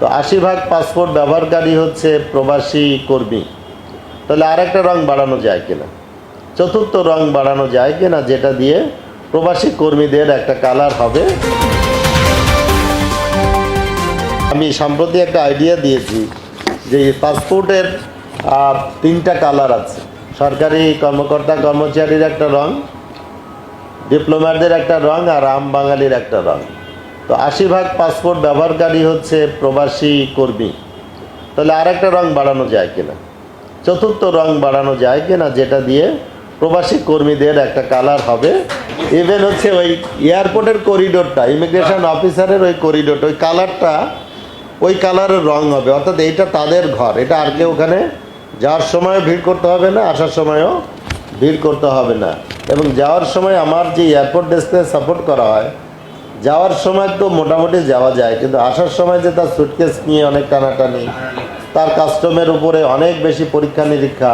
তো আশি ভাগ পাসপোর্ট, ব্যবহারকারী হচ্ছে প্রবাসী কর্মী। তাহলে আরেকটা রং বাড়ানো যায় কিনা? চতুর্থ রং বাড়ানো যায় কিনা, যেটা দিয়ে প্রবাসী কর্মীদের একটা কালার হবে। আমি সম্প্রতি একটা আইডিয়া দিয়েছি যে পাসপোর্টের তিনটা কালার আছে। সরকারি কর্মকর্তা কর্মচারীর একটা রং ডিপ্লোম্যাটদের একটা রং, আর আম বাঙালির একটা রং। তো আশি ভাগ পাসপোর্ট ব্যবহারকারী হচ্ছে প্রবাসী কর্মী। তাহলে আরেকটা রং বাড়ানো যায় কিনা? চতুর্থ রং বাড়ানো যায় কিনা, যেটা দিয়ে প্রবাসী কর্মীদের একটা কালার হবে। ইভেন হচ্ছে ওই এয়ারপোর্টের করিডোরটা ইমিগ্রেশন অফিসারের ওই করিডোরটা ওই কালারটা ওই কালারের রং হবে। অর্থাৎ এইটা তাদের ঘর। এটা আর কেউ ওখানে যাওয়ার সময় ভিড় করতে হবে না, আসার সময়ও ভিড় করতে হবে না। এবং যাওয়ার সময় আমার যে এয়ারপোর্ট ডেস্কে সাপোর্ট করা হয় যাওয়ার সময় তো মোটামুটি যাওয়া যায়, কিন্তু আসার সময় যে তার সুটকেস নিয়ে অনেক টানাটানি, তার কাস্টমের উপরে অনেক বেশি পরীক্ষা নিরীক্ষা,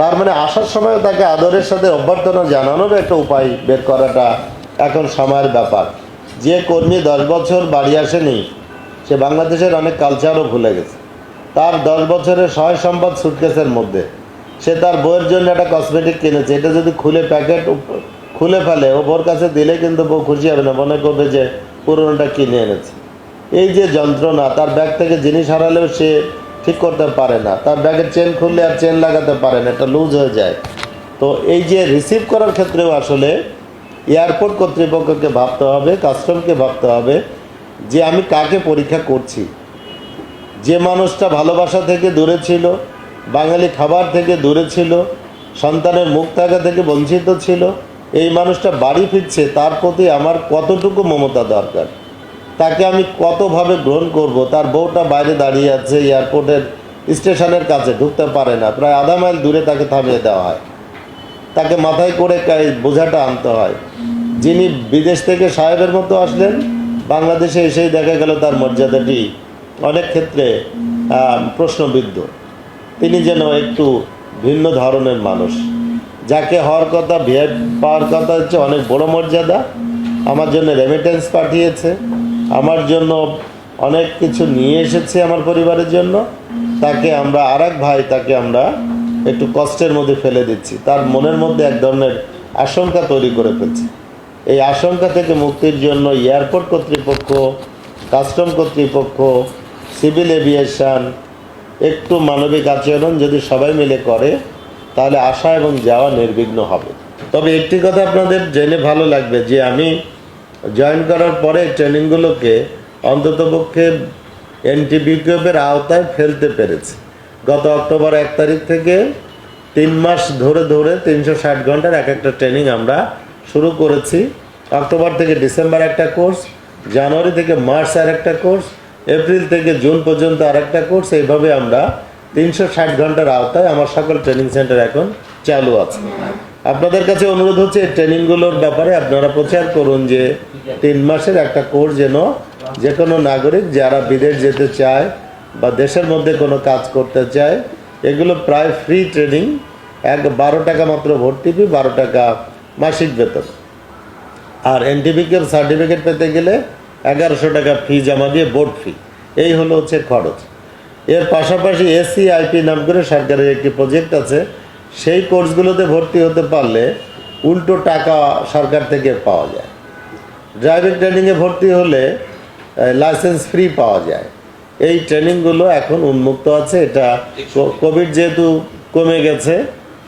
তার মানে আসার সময়ও তাকে আদরের সাথে অভ্যর্থনা জানানোর একটা উপায় বের করাটা এখন সময়ের ব্যাপার। যে কর্মী দশ বছর বাড়ি আসেনি, সে বাংলাদেশের অনেক কালচারও ভুলে গেছে। তার দশ বছরের সহায় সম্পদ সুটকেসের মধ্যে, সে তার বউয়ের জন্য একটা কসমেটিক কিনেছে, এটা যদি খুলে প্যাকেট খুলে ফেলে, ও বোর কাছে দিলে কিন্তু বউ খুশি হবে না, মনে করবে যে পুরোনোটা কিনে এনেছে। এই যে যন্ত্রণা, তার ব্যাগ থেকে জিনিস হারালেও সে ঠিক করতে পারে না। তার ব্যাগের চেন খুললে আর চেন লাগাতে পারে না, এটা লুজ হয়ে যায়। তো এই যে রিসিভ করার ক্ষেত্রেও আসলে এয়ারপোর্ট কর্তৃপক্ষকে ভাবতে হবে কাস্টমকে ভাবতে হবে যে আমি কাকে পরীক্ষা করছি। যে মানুষটা ভালোবাসা থেকে দূরে ছিল, বাঙালি খাবার থেকে দূরে ছিল, সন্তানের মুখ থাকা থেকে বঞ্চিত ছিল এই মানুষটা বাড়ি ফিরছে, তার প্রতি আমার কতটুকু মমতা দরকার? তাকে আমি কতভাবে গ্রহণ করব? তার বউটা বাইরে দাঁড়িয়ে আছে, এয়ারপোর্টের স্টেশনের কাছে, ঢুকতে পারে না। প্রায় আধা মাইল দূরে তাকে থামিয়ে দেওয়া হয়। তাকে মাথায় করে বোঝাটা আনতে হয়। যিনি বিদেশ থেকে সাহেবের মতো আসলেন, বাংলাদেশে এসেই দেখা গেল তার মর্যাদাটি অনেক ক্ষেত্রে প্রশ্নবিদ্ধ। তিনি যেন একটু ভিন্ন ধরনের মানুষ। যাকে হওয়ার কথা ভিআই পাওয়ার কথা হচ্ছে অনেক বড় মর্যাদা। আমার জন্য রেমিটেন্স পাঠিয়েছে। আমার জন্য অনেক কিছু নিয়ে এসেছে আমার পরিবারের জন্য। তাকে আমরা আর ভাই তাকে আমরা একটু কষ্টের মধ্যে ফেলে দিচ্ছি। তার মনের মধ্যে এক ধরনের আশঙ্কা তৈরি করে ফেলছি। এই আশঙ্কা থেকে মুক্তির জন্য এয়ারপোর্ট কর্তৃপক্ষ, কাস্টম কর্তৃপক্ষ, সিভিল এভিয়েশন, একটু মানবিক আচরণ যদি সবাই মিলে করে তাহলে আসা এবং যাওয়া নির্বিঘ্ন হবে। তবে একটি কথা আপনাদের জেনে ভালো লাগবে যে আমি জয়েন করার পরে ট্রেনিংগুলোকে অন্ততপক্ষে এনটিবিকিউবের আওতায় ফেলতে পেরেছি। গত অক্টোবর এক তারিখ থেকে তিন মাস ধরে ধরে তিনশো ষাট ঘণ্টার এক একটা ট্রেনিং আমরা শুরু করেছি। অক্টোবর থেকে ডিসেম্বর একটা কোর্স, জানুয়ারি থেকে মার্চ আর একটা কোর্স, এপ্রিল থেকে জুন পর্যন্ত আর একটা কোর্স, এইভাবে আমরা তিনশো ষাট ঘণ্টার আওতায় আমার সকল ট্রেনিং সেন্টার এখন চালু আছে। আপনাদের কাছে অনুরোধ হচ্ছে ট্রেনিংগুলোর ব্যাপারে আপনারা প্রচার করুন যে তিন মাসের একটা কোর্স যেন যে কোনো নাগরিক যারা বিদেশ যেতে চায় বা দেশের মধ্যে কোনো কাজ করতে চায়, এগুলো প্রায় ফ্রি ট্রেনিং এক বারো টাকা মাত্র ভর্তি ফি বারো টাকা মাসিক বেতন। আর এনটিভিকের সার্টিফিকেট পেতে গেলে এগারোশো টাকা ফি জমা দিয়ে বোর্ড ফি এই হলো হচ্ছে খরচ। এর পাশাপাশি এসসি আইপি নাম করে সরকারের একটি প্রজেক্ট আছে। সেই কোর্সগুলোতে ভর্তি হতে পারলে উল্টো টাকা সরকার থেকে পাওয়া যায়। ড্রাইভিং ট্রেনিংয়ে ভর্তি হলে লাইসেন্স ফ্রি পাওয়া যায়। এই ট্রেনিংগুলো এখন উন্মুক্ত আছে। এটা কোভিড যেহেতু কমে গেছে,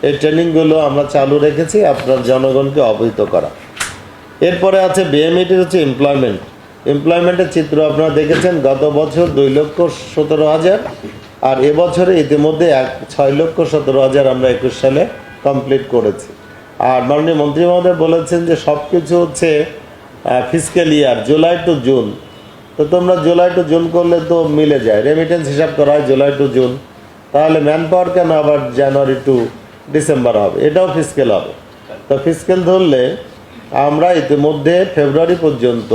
এই ট্রেনিংগুলো আমরা চালু রেখেছি, আপনার জনগণকে অবহিত করা। এরপরে আছে বিএমইটির হচ্ছে এমপ্লয়মেন্ট এমপ্লয়মেন্টের চিত্র আপনারা দেখেছেন, গত বছর দুই লক্ষ সতেরো হাজার আর এবছরে ইতিমধ্যে এক, ছয় লক্ষ সতেরো হাজার আমরা একুশ সালে কমপ্লিট করেছি। আর মাননীয় মন্ত্রী মহোদয় বলেছেন যে সব কিছু হচ্ছে physical year July to June তো তোমরা জুলাই টু জুন করলে তো মিলে যায়। রেমিটেন্স হিসাব করা হয় জুলাই টু জুন তাহলে ম্যান পাওয়ার কেন আবার জানুয়ারি টু ডিসেম্বর হবে? এটাও ফিজিক্যাল হবে। তো ফিজিক্যাল ধরলে আমরা ইতিমধ্যে ফেব্রুয়ারি পর্যন্ত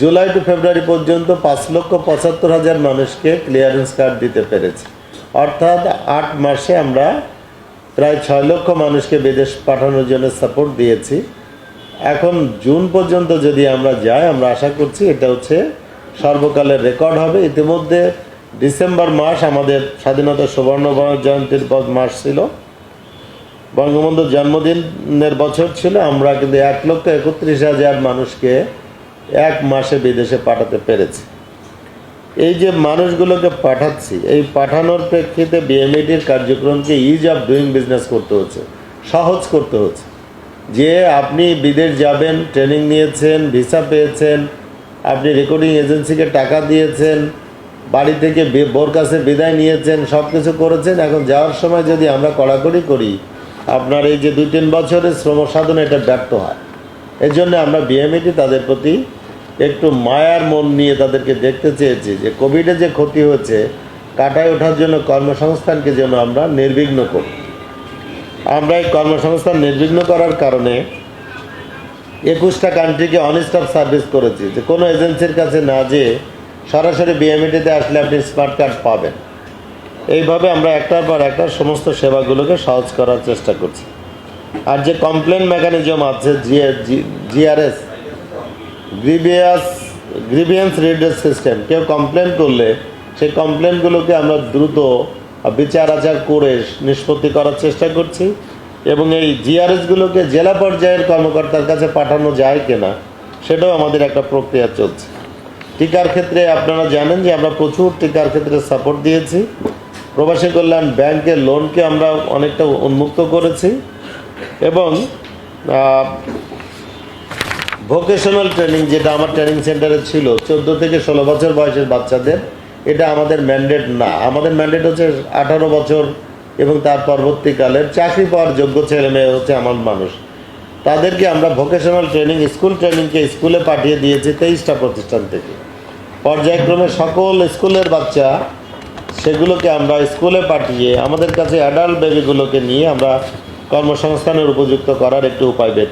জুলাই টু ফেব্রুয়ারি পর্যন্ত পাঁচ লক্ষ পঁচাত্তর হাজার মানুষকে ক্লিয়ারেন্স কার্ড দিতে পেরেছি। অর্থাৎ আট মাসে আমরা প্রায় ছয় লক্ষ মানুষকে বিদেশ পাঠানোর জন্য সাপোর্ট দিয়েছি। এখন জুন পর্যন্ত যদি আমরা যাই, আমরা আশা করছি এটা হচ্ছে সর্বকালের রেকর্ড হবে। ইতিমধ্যে ডিসেম্বর মাস আমাদের স্বাধীনতা সুবর্ণ জয়ন্তীর মাস ছিল। বঙ্গবন্ধুর জন্মদিনের বছর ছিল। আমরা কিন্তু এক লক্ষ একত্রিশ হাজার মানুষকে এক মাসে বিদেশে পাঠাতে পেরেছি। এই যে মানুষগুলোকে পাঠাচ্ছি, এই পাঠানোর প্রেক্ষিতে বিএমইডির কার্যক্রমকে ইজ অফ ডুইং বিজনেস করতে হচ্ছে, সহজ করতে হচ্ছে। যে আপনি বিদেশ যাবেন ট্রেনিং নিয়েছেন ভিসা পেয়েছেন, আপনি রেকর্ডিং এজেন্সিকে টাকা দিয়েছেন, বাড়ি থেকে বোর কাছে বিদায় নিয়েছেন সব কিছু করেছেন, এখন যাওয়ার সময় যদি আমরা কড়াকড়ি করি, আপনার এই যে দুই তিন বছরের শ্রম সাধন, এটা ব্যর্থ হয়। এই জন্য আমরা বিএমইটি তাদের প্রতি একটু মায়ার মন নিয়ে তাদেরকে দেখতে চেয়েছি যে কোভিডে যে ক্ষতি হয়েছে, কাটায় ওঠার জন্য কর্মসংস্থানকে যেন আমরা নির্বিঘ্ন করি। আমরা এই কর্মসংস্থান নির্বিঘ্ন করার কারণে একুশটা কান্ট্রিকে অনস্টপ সার্ভিস করেছি যে কোনো এজেন্সির কাছে না যেয়ে সরাসরি বিএমইটিতে আসলে আপনি স্মার্ট কার্ড পাবেন। এইভাবে আমরা একটার পর একটা সমস্ত সেবাগুলোকে সহজ করার চেষ্টা করছি। আর যে কমপ্লেন মেকানিজম আছে GRS grievous grievance reader system কেউ কমপ্লেন করলে, সেই কমপ্লেনগুলোকে আমরা দ্রুত বিচার আচার করে নিষ্পত্তি করার চেষ্টা করছি এবং এই জিআরএসগুলোকে জেলা পর্যায়ের কর্মকর্তার কাছে পাঠানো যায় কিনা, সেটাও আমাদের একটা প্রক্রিয়া চলছে। টিকার ক্ষেত্রে আপনারা জানেন যে আমরা প্রচুর টিকার ক্ষেত্রে সাপোর্ট দিয়েছি। প্রবাসী কল্যাণ ব্যাংকের লোনকে আমরা অনেকটা উন্মুক্ত করেছি এবং ভোকেশনাল ট্রেনিং যেটা আমার ট্রেনিং সেন্টারে ছিল, চোদ্দ থেকে ষোলো বছর বয়সের বাচ্চাদের, এটা আমাদের ম্যান্ডেট না। আমাদের ম্যান্ডেট হচ্ছে আঠারো বছর এবং তার পরবর্তীকালের চাকরি পাওয়ার যোগ্য ছেলে মেয়ে হচ্ছে আমার মানুষ। তাদেরকে আমরা ভোকেশনাল ট্রেনিং স্কুল ট্রেনিংকে স্কুলে পাঠিয়ে দিয়েছি তেইশটা প্রতিষ্ঠান থেকে। পর্যায়ক্রমে সকল স্কুলের বাচ্চা সেগুলোকে আমরা স্কুলে পাঠিয়ে আমাদের কাছে অ্যাডাল্ট বেবিগুলোকে নিয়ে আমরা কর্মসংস্থানের উপযুক্ত করার একটি উপায় বের